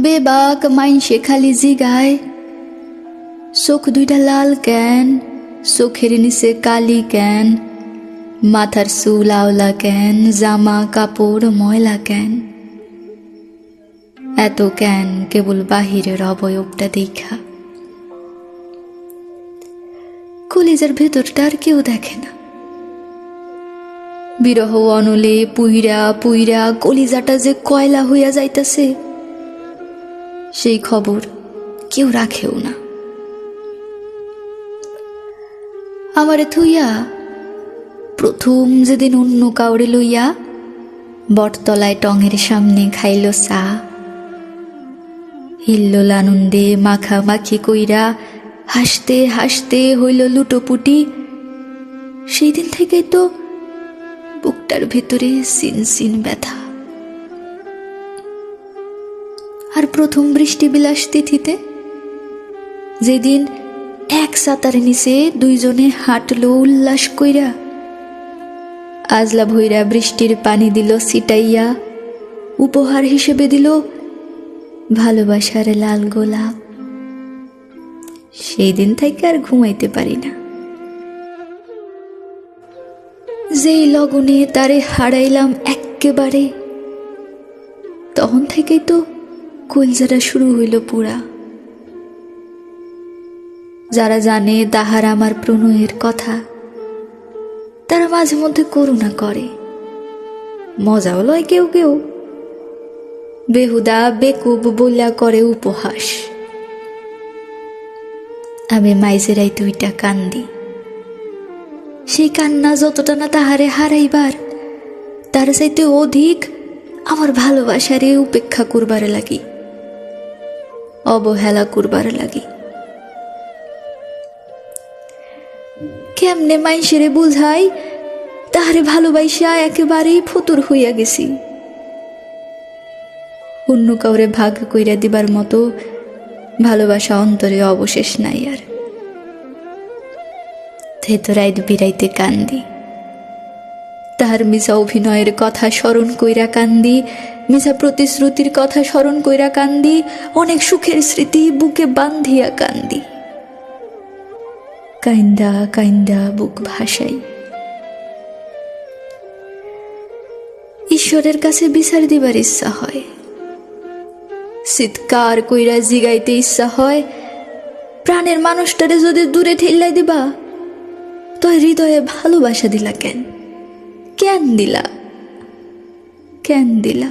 বেবাক মাইনসে খালি জিগায়। চোখ দুইটা লাল কেন, চোখের নিচে কালি কেন, মাথার চুল আওলা কেন, জামা কাপড় ময়লা কেন। এত কেন কেবল বাহিরের অবয়বটা দেখা। কলিজার ভেতরটা আর কেউ দেখে না। বিরহ অনলে পুইরা পুইরা কলিজাটা যে কয়লা হইয়া যাইতাছে। সেই খবর কেউ রাখেও না। আমারে থুইয়া প্রথম যেদিন অন্য কাউরে লইয়া বটতলায় টঙের সামনে খাইল চা হিল্লোল আনন্দে মাখামাখি কইরা হাসতে হাসতে হইল লুটোপুটি সেই দিন থেকেই তো বুকটার ভেতরে সিন সিন ব্যথা। প্রথম বৃষ্টি বিলাস তিথিতে? যেদিন এক সাঁতার নিচে দুইজনে হাঁটলো উল্লাস কইরা, আজলা ভৈরা বৃষ্টির পানি দিল সিটাইয়া উপহার হিসেবে দিল ভালোবাসার লাল গোলাপ। সেই দিন থেকে আর ঘুমাইতে পারি না। যেই লগনে তারে হারাইলাম এক্কেবারে, তখন থেকেই তো কলজাটা শুরু হইল পুরা। যারা জানে তাহার আমার প্রণয়ের কথা, তারা মাঝে মধ্যে করুণা করে। মজাও লয় কেউ কেউ। বেহুদা, বেকুব বলিয়া করে উপহাস। আমি মাইজেরাই দুইটা কান্দি। সেই কান্না যতটা না তাহারে হারাইবার, তার চাইতে অধিক আমার ভালোবাসারে উপেক্ষা করবার লাগি। অবহেলা করবার লাগে। কেমনে মাইসেরে বুঝাই, তাহারে ভালোবাসিয়া একেবারেই ফতুর হইয়া গেছি। অন্য কাউরে ভাগ কইরা দিবার মতো ভালোবাসা অন্তরে অবশেষ নাই আর। থেতরাইত বিরাইতে কান্দি। তাহার মিশা অভিনয়ের কথা স্মরণ কইরা কান্দি মিশা প্রতিশ্রুতির কথা স্মরণ কইরা কান্দি, অনেক সুখের স্মৃতি বুকে বান্ধিয়া কান্দি। কাইন্দা কাইন্দা বুক ভাসাই। ঈশ্বরের কাছে বিচার দিবার ইচ্ছা হয়। চিৎকার কইরা জিগাইতে ইচ্ছা হয়। প্রাণের মানুষটারে যদি দূরে ঠেল্লাই দিবা তো হৃদয়ে ভালোবাসা দিলা কেন? কেন দিলা কেন দিলা